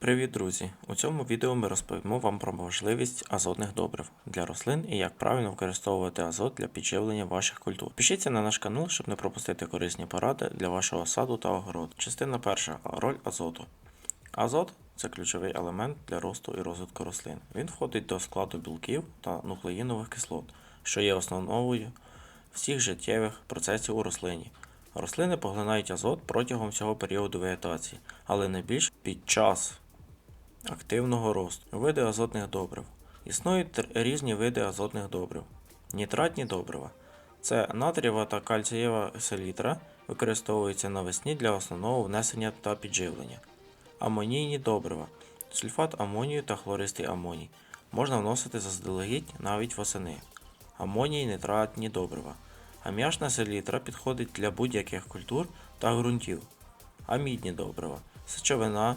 Привіт, друзі! У цьому відео ми розповімо вам про можливість азотних добрив для рослин і як правильно використовувати азот для підживлення ваших культур. Підпишіться на наш канал, щоб не пропустити корисні поради для вашого саду та огороду. Частина перша. Роль азоту. Азот це ключовий елемент для росту і розвитку рослин. Він входить до складу білків та нуклеїнових кислот, що є основною всіх життєвих процесів у рослині. Рослини поглинають азот протягом всього періоду вегетації, але найбільш під час активного росту. Види азотних добрив. Існують різні види азотних добрив. Нітратні добрива. Це натрієва та кальцієва селітра використовуються навесні для основного внесення та підживлення. Амонійні добрива. Сульфат амонію та хлористий амоній. Можна вносити заздалегідь навіть восени. Амоній нітратні добрива. Аміачна селітра підходить для будь-яких культур та ґрунтів. Амідні добрива. Сечовина.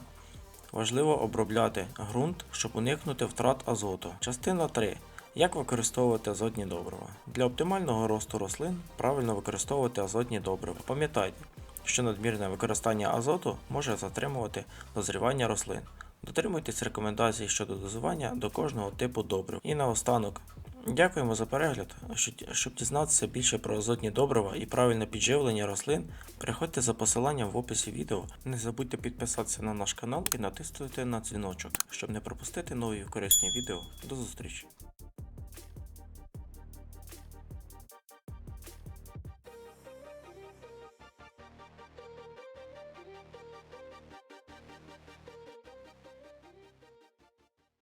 Важливо обробляти ґрунт, щоб уникнути втрат азоту. Частина 3. Як використовувати азотні добрива? Для оптимального росту рослин правильно використовувати азотні добрива. Пам'ятайте, що надмірне використання азоту може затримувати дозрівання рослин. Дотримуйтесь рекомендацій щодо дозування до кожного типу добрив. І наостанок. Дякуємо за перегляд. Щоб- дізнатися більше про азотні добрива і правильне підживлення рослин, переходьте за посиланням в описі відео. Не забудьте підписатися на наш канал і натиснути на дзвіночок, щоб не пропустити нові корисні відео. До зустрічі!